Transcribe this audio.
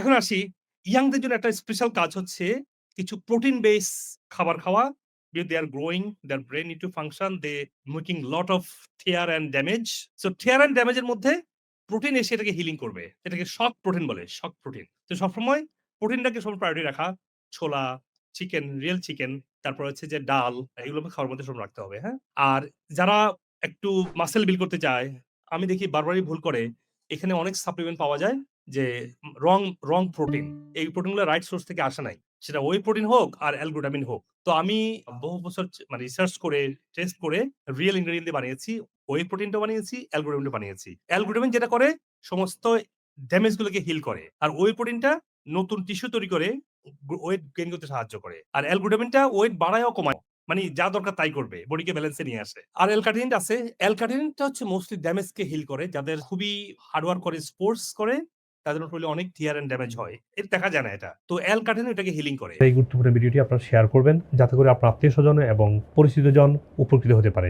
এখন আসি। ইয়াংদের জন্য একটা স্পেশাল কাজ হচ্ছে কিছু প্রোটিন বেস খাবার খাওয়া। They are growing their brain need to function they making lot of tear and damage so tear and ড্যামেজের মধ্যে প্রোটিন এসে এটাকে হিলিং করবে। এটাকে শক প্রোটিন বলে শক প্রোটিন তো সবসময় প্রোটিনটাকে সব প্রায়োরিটি রাখা। ছোলা চিকেন রিয়েল চিকেন তারপর হচ্ছে যে ডাল এগুলো খাওয়ার মধ্যে সব রাখতে হবে হ্যাঁ? আর যারা একটু মাসেল বিল করতে চায়, আমি দেখি বারবারই ভুল করে, এখানে অনেক সাপ্লিমেন্ট পাওয়া যায়। যে রং রং প্রোটিন এই প্রোটিনগুলো রাইট সোর্স থেকে আসে নাই। সেটা ওই প্রোটিন হোক আর অ্যালগ্লুটামিন হোক। তো আমি বহু বছর মানে রিসার্চ করে টেস্ট করে রিয়েল ইনগ্রেডিয়েন্ট দিয়ে বানিয়েছি ওই প্রোটিনটা বানিয়েছি অ্যালগ্লুটামিনটা বানিয়েছি। অ্যালগ্লুটামিন যেটা করে, সমস্ত ড্যামেজ গুলোকে হিল করে। আর ওই প্রোটিনটা নতুন টিস্যু তৈরি করে ওয়েট গেইন করতে সাহায্য করে। আর অ্যালগ্লুটামিনটা ওয়েট বাড়ায়ও কমায়। মানে যা দরকার তাই করবে বডিকে ব্যালেন্সে নিয়ে আসে। আর অ্যালকাটিনটা আছে অ্যালকাটিনটা হচ্ছে মোস্টলি ড্যামেজকে হিল করে, যাদের খুবই হার্ডওয়ার্ক করে স্পোর্টস করে তাদের উপরে অনেক টিয়ার এন্ড ড্যামেজ হয়। এর দেখা যায় না এটা। তো অ্যালকাটিন এটাকে হিলিং করে। এই গুরুত্বপূর্ণ ভিডিওটি আপনারা শেয়ার করবেন যাতে করে আপনার আত্মীয় স্বজন এবং পরিচিতজন উপকৃত হতে পারে।